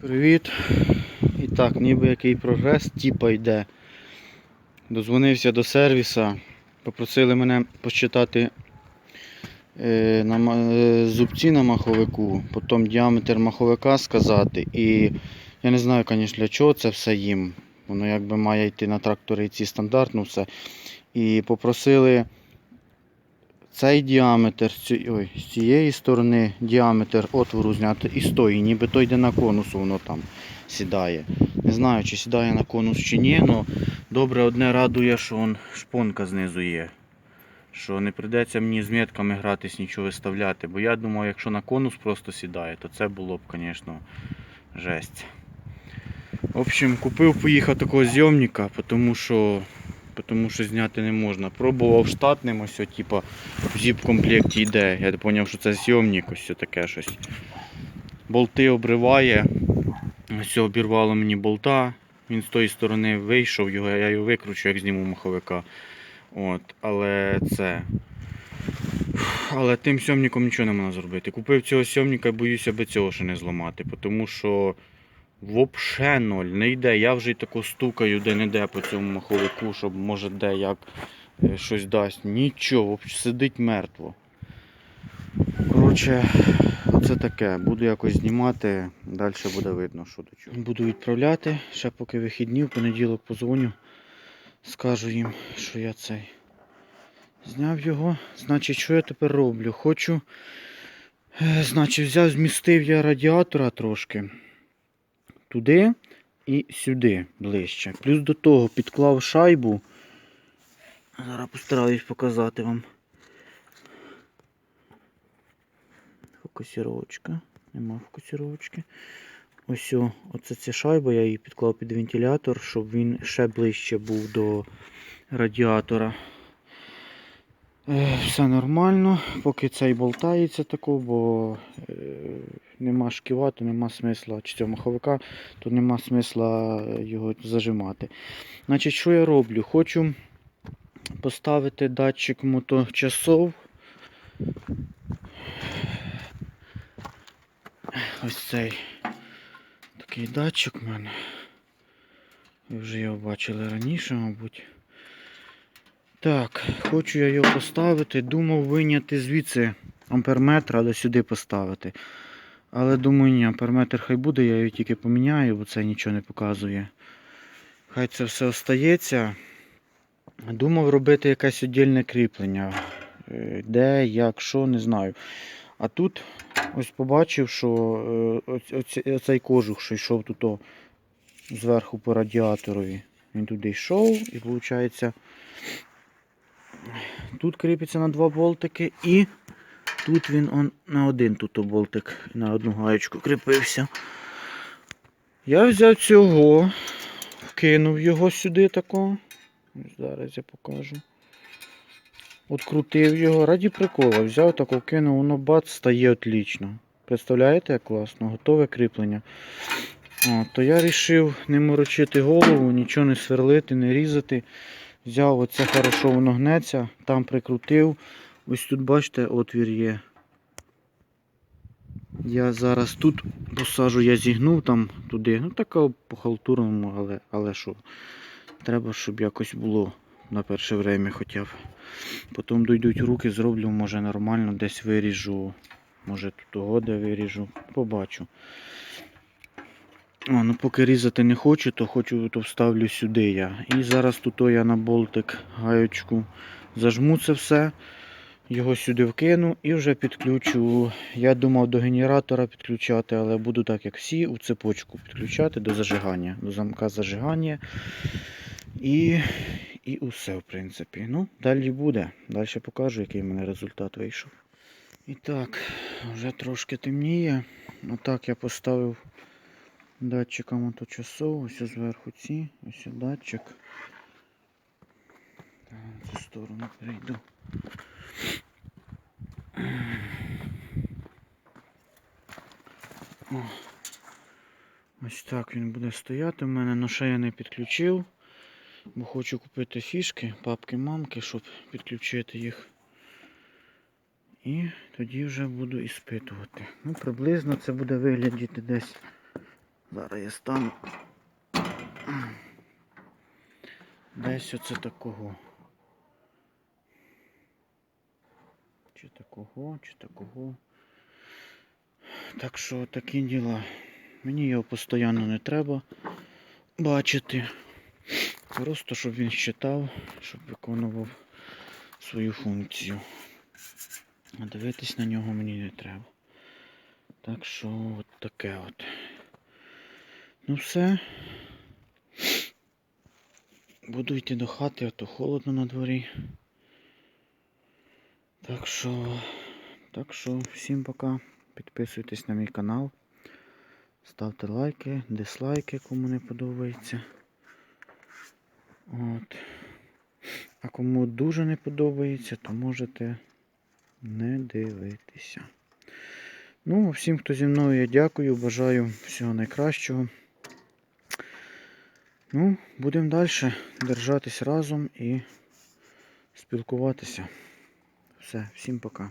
Привіт. І так, ніби який прогрес, типа йде. Дозвонився до сервіса, попросили мене посчитати е, на, е, зубці на маховику, потім діаметр маховика сказати. І я не знаю, звісно, для чого це все їм. Воно якби має йти на трактори і ці стандартно все. І попросили цей діаметр ой, з цієї сторони діаметр отвору зняти і з ніби то йде на конусу, воно там сідає. Не знаю, чи сідає на конус чи ні, але добре одне радує, що он шпонка знизу є. Що не прийдеться мені з метками гратись, нічого виставляти. Бо я думав, якщо на конус просто сідає, то це було б, звісно, жесть. В общем, купив, поїхав такого зйомника, тому що, тому що зняти не можна. Пробував штатним, ось, о, типа, в зіп-комплекті йде. Я зрозумів, що це зйомник, ось таке щось. Болти обриває. Ось обірвало мені болта. Він з тої сторони вийшов, його, я його викручу, як зніму маховика. От, але це. Але тим сьомником нічого не можна зробити. Купив цього сьомника і боюся би цього ще не зламати, тому що вообще ноль. Не йде. Я вже й тако стукаю де-не-де по цьому маховику, щоб може де як е, щось дасть. Нічого, сидить мертво. Коротше, оце таке. Буду якось знімати, далі буде видно, що до чого. Буду відправляти, ще поки вихідні, в понеділок позвоню, скажу їм, що я цей. Зняв його. Значить, що я тепер роблю? Хочу. е, Значить, взяв, змістив я радіатора трошки туди і сюди ближче. Плюс до того підклав шайбу. Зараз постараюсь показати вам. Фокусировочка. Нема фокусировочки. Ось оце ця шайба, я її підклав під вентилятор, щоб він ще ближче був до радіатора. Е, Все нормально, поки цей болтається тако, бо е, нема шківа, то нема смисла, чи цього маховика, то нема смисла його зажимати. Значить, що я роблю? Хочу поставити датчик моточасов. Ось цей такий датчик в мене. Ви вже його бачили раніше, мабуть. Так, хочу я його поставити. Думав виняти звідси амперметр, але сюди поставити. Але думаю, ні, амперметр хай буде, я його тільки поміняю, бо це нічого не показує. Хай це все остається. Думав робити якесь віддільне кріплення. Е, Де, як, що, не знаю. А тут ось побачив, що е, оцей кожух, що йшов тут зверху по радіаторові. Він туди йшов і виходить. Тут кріпиться на два болтики і тут він он, на один тут болтик на одну гаєчку кріпився. Я взяв цього, вкинув його сюди тако. Зараз я покажу. Открутив його, раді прикола, взяв тако, кинув, воно бац, стає отлично. Представляєте, як класно, готове кріплення. О, то я вирішив не морочити голову, нічого не сверлити, не різати. Взяв оце хорошо воно гнеться, там прикрутив. Ось тут, бачите, отвір є. Я зараз тут посажу, я зігнув там туди. Ну така по халтурному, але, але що. Треба, щоб якось було на перше время хоча б. Потім дійдуть руки, зроблю, може нормально, десь виріжу. Може тут того де виріжу. Побачу. А, ну поки різати не хочу, то хочу, то вставлю сюди я. І зараз тут я на болтик гаючку зажму це все. Його сюди вкину і вже підключу. Я думав до генератора підключати, але буду так, як всі, у цепочку підключати до зажигання, до замка зажигання. І, і усе, в принципі. Ну, далі буде. Далі покажу, який в мене результат вийшов. І так, вже трошки темніє. Отак я поставив датчика моточасов. Ось зверху ці, ось датчик. На цю сторону перейду. Ось так він буде стояти в мене, але ще я не підключив, бо хочу купити фішки, папки-мамки, щоб підключити їх. І тоді вже буду іспитувати. Ну, приблизно це буде виглядати десь Зараз я стану. Десь оце такого. Чи такого, чи такого. Так що такі діла. Мені його постійно не треба бачити. Просто щоб він считав, щоб виконував свою функцію. А дивитись на нього мені не треба. Так що от таке от. Ну все. Буду йти до хати, а то холодно на дворі. Так що, так що, всім пока. Підписуйтесь на мій канал. Ставте лайки, дизлайки, кому не подобається. От. А кому дуже не подобається, то можете не дивитися. Ну, всім, хто зі мною, я дякую, бажаю всього найкращого. Ну, будемо далі держатись разом і спілкуватися. Все, всім пока.